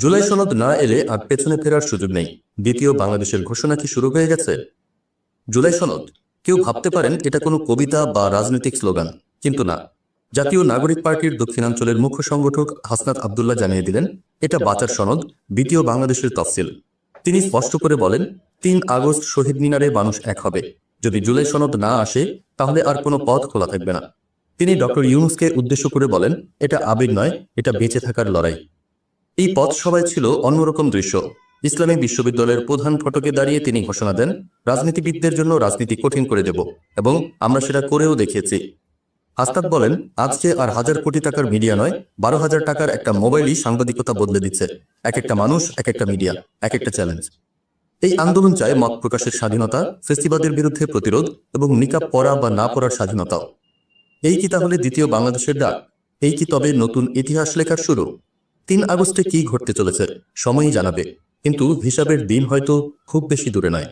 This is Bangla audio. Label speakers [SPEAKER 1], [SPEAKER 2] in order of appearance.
[SPEAKER 1] জুলাই সনদ না এলে আর পেছনে ফেরার সুযোগ নেই। দ্বিতীয় বাংলাদেশের ঘোষণা কি শুরু হয়ে গেছে? জুলাই সনদ। কেউ ভাবতে পারেন এটা কোনো কবিতা বা রাজনৈতিক স্লোগান, কিন্তু না। জাতীয় নাগরিক পার্টির দক্ষিণাঞ্চলের মুখ্য সংগঠক হাসনাত আবদুল্লাহ জানিয়ে দিলেন, এটা বাঁচার সনদ, দ্বিতীয় বাংলাদেশের তফসিল। তিনি স্পষ্ট করে বলেন, তিন আগস্ট শহীদ মিনারে মানুষ এক হবে। যদি জুলাই সনদ না আসে, তাহলে আর কোনো পথ খোলা থাকবে না। তিনি ডক্টর ইউনুসকে উদ্দেশ্য করে বলেন, এটা আবেগ নয়, এটা বেঁচে থাকার লড়াই। এই পথ সবাই ছিল অন্যরকম দৃশ্য। ইসলামী বিশ্ববিদ্যালয়ের প্রধান ফটকে দাঁড়িয়ে তিনি ঘোষণা দেন রাজনীতিবিদদের জন্য রাজনীতি কঠিন করে দেব এবং আমরা সেটা করেও দেখিয়েছি হাস্তাদ বলেন আজ যে আর হাজার কোটি টাকার মিডিয়া নয় বারো হাজার টাকার একটা মোবাইলই সাংবাদিকতা বদলে দিচ্ছে। এক একটা মানুষ এক একটা মিডিয়া এক একটা চ্যালেঞ্জ। এই আন্দোলন চায় মত প্রকাশের স্বাধীনতা ফেস্টিভালের বিরুদ্ধে প্রতিরোধ এবং নিকাব পরা বা না পড়ার স্বাধীনতাও এই কি তাহলে দ্বিতীয় বাংলাদেশের ডাক? এই কি তবে নতুন ইতিহাস লেখার শুরু তিন আগস্টে কি ঘটতে চলেছে, সময়ই জানাবে। কিন্তু হিসাবের দিন হয়তো খুব বেশি দূরে নয়।